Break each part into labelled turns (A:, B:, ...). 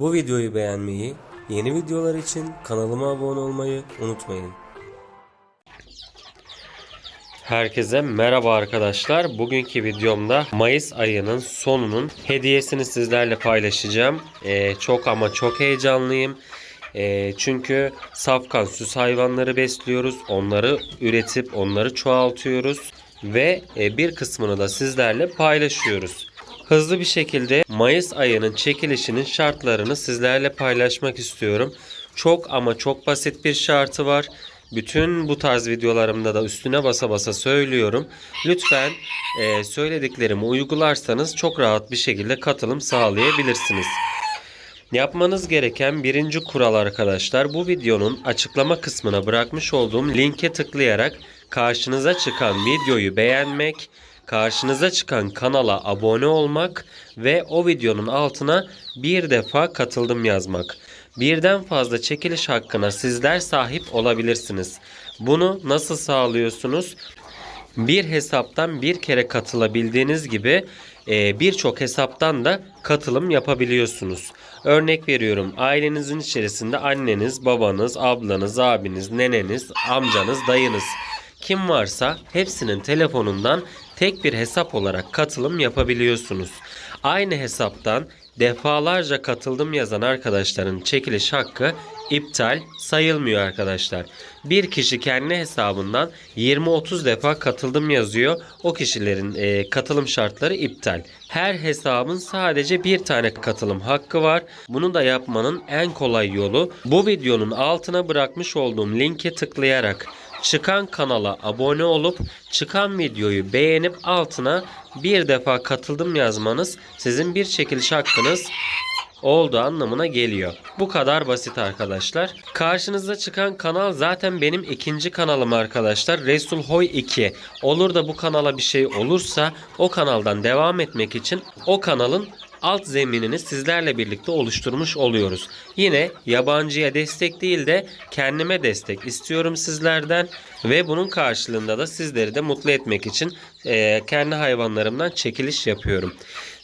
A: Bu videoyu beğenmeyi, yeni videolar için kanalıma abone olmayı unutmayın. Herkese merhaba arkadaşlar. Bugünkü videomda Mayıs ayının sonunun hediyesini sizlerle paylaşacağım. Ee, çok ama çok heyecanlıyım. Ee, çünkü safkan süs hayvanları besliyoruz. Onları üretip onları çoğaltıyoruz. Ve e, bir kısmını da sizlerle paylaşıyoruz. Hızlı bir şekilde Mayıs ayının çekilişinin şartlarını sizlerle paylaşmak istiyorum. Çok ama çok basit bir şartı var. Bütün bu tarz videolarımda da üstüne basa basa söylüyorum. Lütfen e, söylediklerimi uygularsanız çok rahat bir şekilde katılım sağlayabilirsiniz. Yapmanız gereken birinci kural arkadaşlar bu videonun açıklama kısmına bırakmış olduğum linke tıklayarak karşınıza çıkan videoyu beğenmek, karşınıza çıkan kanala abone olmak ve o videonun altına bir defa katıldım yazmak. Birden fazla çekiliş hakkına sizler sahip olabilirsiniz. Bunu nasıl sağlıyorsunuz? Bir hesaptan bir kere katılabildiğiniz gibi e, birçok hesaptan da katılım yapabiliyorsunuz. Örnek veriyorum ailenizin içerisinde anneniz, babanız, ablanız, abiniz, neneniz, amcanız, dayınız kim varsa hepsinin telefonundan tek bir hesap olarak katılım yapabiliyorsunuz. Aynı hesaptan defalarca katıldım yazan arkadaşların çekiliş hakkı iptal sayılmıyor arkadaşlar. Bir kişi kendi hesabından 20-30 defa katıldım yazıyor. O kişilerin e, katılım şartları iptal. Her hesabın sadece bir tane katılım hakkı var. Bunu da yapmanın en kolay yolu bu videonun altına bırakmış olduğum linke tıklayarak çıkan kanala abone olup çıkan videoyu beğenip altına bir defa katıldım yazmanız sizin bir çekiliş hakkınız olduğu anlamına geliyor. Bu kadar basit arkadaşlar. Karşınıza çıkan kanal zaten benim ikinci kanalım arkadaşlar. Resul Hoy 2. Olur da bu kanala bir şey olursa o kanaldan devam etmek için o kanalın alt zeminini sizlerle birlikte oluşturmuş oluyoruz. Yine yabancıya destek değil de kendime destek istiyorum sizlerden ve bunun karşılığında da sizleri de mutlu etmek için kendi hayvanlarımdan çekiliş yapıyorum.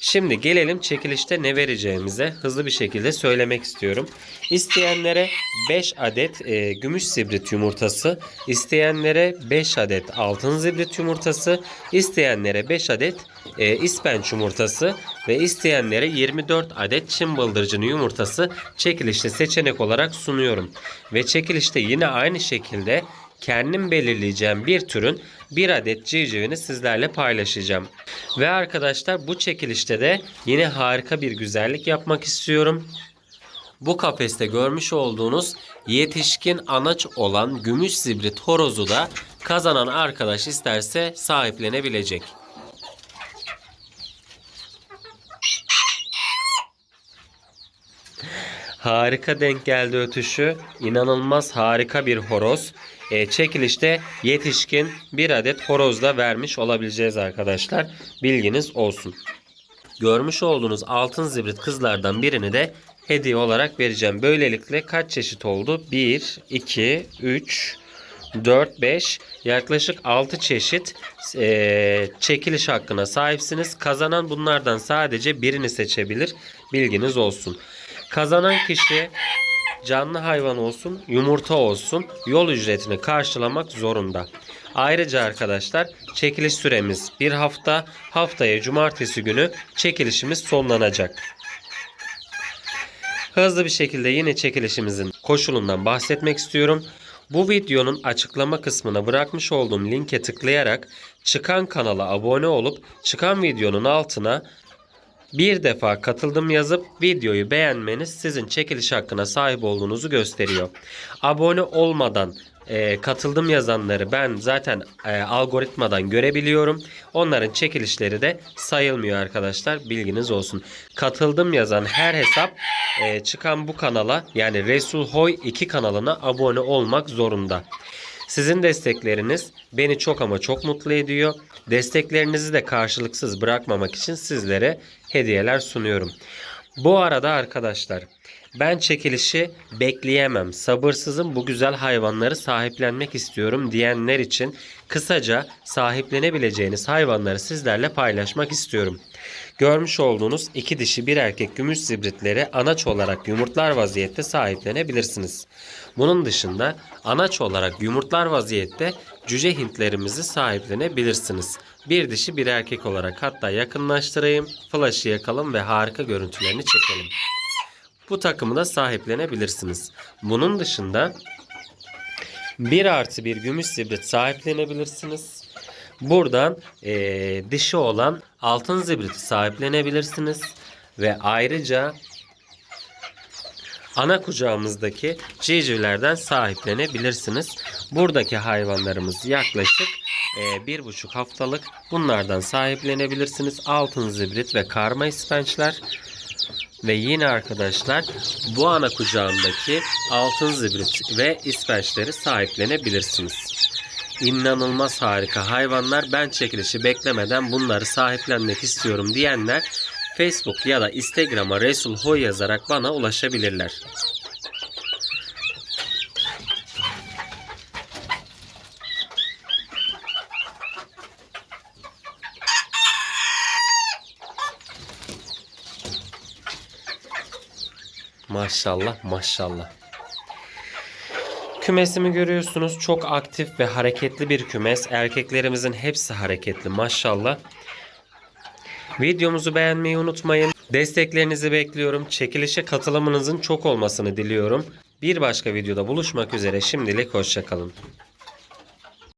A: Şimdi gelelim çekilişte ne vereceğimize hızlı bir şekilde söylemek istiyorum. İsteyenlere 5 adet e, gümüş zibrit yumurtası, isteyenlere 5 adet altın zibrit yumurtası, isteyenlere 5 adet e, ispenç yumurtası ve isteyenlere 24 adet çim bıldırcını yumurtası çekilişte seçenek olarak sunuyorum. Ve çekilişte yine aynı şekilde kendim belirleyeceğim bir türün bir adet civcivini sizlerle paylaşacağım. Ve arkadaşlar bu çekilişte de yine harika bir güzellik yapmak istiyorum. Bu kafeste görmüş olduğunuz yetişkin anaç olan gümüş zibrit horozu da kazanan arkadaş isterse sahiplenebilecek. Harika denk geldi ötüşü. İnanılmaz harika bir horoz. E, çekilişte yetişkin bir adet horoz da vermiş olabileceğiz arkadaşlar. Bilginiz olsun. Görmüş olduğunuz altın zibrit kızlardan birini de hediye olarak vereceğim. Böylelikle kaç çeşit oldu? 1, 2, 3, 4, 5 yaklaşık 6 çeşit e, çekiliş hakkına sahipsiniz. Kazanan bunlardan sadece birini seçebilir. Bilginiz olsun. Kazanan kişi canlı hayvan olsun, yumurta olsun yol ücretini karşılamak zorunda. Ayrıca arkadaşlar çekiliş süremiz bir hafta. Haftaya cumartesi günü çekilişimiz sonlanacak. Hızlı bir şekilde yine çekilişimizin koşulundan bahsetmek istiyorum. Bu videonun açıklama kısmına bırakmış olduğum linke tıklayarak çıkan kanala abone olup çıkan videonun altına bir defa katıldım yazıp videoyu beğenmeniz sizin çekiliş hakkına sahip olduğunuzu gösteriyor. Abone olmadan e, katıldım yazanları ben zaten e, algoritmadan görebiliyorum. Onların çekilişleri de sayılmıyor arkadaşlar. Bilginiz olsun. Katıldım yazan her hesap e, çıkan bu kanala yani Resul Hoy 2 kanalına abone olmak zorunda. Sizin destekleriniz beni çok ama çok mutlu ediyor. Desteklerinizi de karşılıksız bırakmamak için sizlere hediyeler sunuyorum. Bu arada arkadaşlar ben çekilişi bekleyemem. Sabırsızım bu güzel hayvanları sahiplenmek istiyorum diyenler için kısaca sahiplenebileceğiniz hayvanları sizlerle paylaşmak istiyorum. Görmüş olduğunuz iki dişi bir erkek gümüş zibritleri anaç olarak yumurtlar vaziyette sahiplenebilirsiniz. Bunun dışında anaç olarak yumurtlar vaziyette cüce hintlerimizi sahiplenebilirsiniz. Bir dişi bir erkek olarak hatta yakınlaştırayım, flash'ı yakalım ve harika görüntülerini çekelim. Bu takımı da sahiplenebilirsiniz. Bunun dışında 1 artı bir gümüş zibrit sahiplenebilirsiniz. Buradan eee, dişi olan altın zibriti sahiplenebilirsiniz. Ve ayrıca ana kucağımızdaki civcivlerden sahiplenebilirsiniz. Buradaki hayvanlarımız yaklaşık eee, bir buçuk haftalık. Bunlardan sahiplenebilirsiniz. Altın zibrit ve karma ispençler. Ve yine arkadaşlar bu ana kucağımdaki altın zibrit ve ispençleri sahiplenebilirsiniz. İnanılmaz harika hayvanlar. Ben çekilişi beklemeden bunları sahiplenmek istiyorum diyenler Facebook ya da Instagram'a Resul Hoy yazarak bana ulaşabilirler. Maşallah maşallah. Kümesimi görüyorsunuz. Çok aktif ve hareketli bir kümes. Erkeklerimizin hepsi hareketli maşallah. Videomuzu beğenmeyi unutmayın. Desteklerinizi bekliyorum. Çekilişe katılımınızın çok olmasını diliyorum. Bir başka videoda buluşmak üzere. Şimdilik hoşçakalın.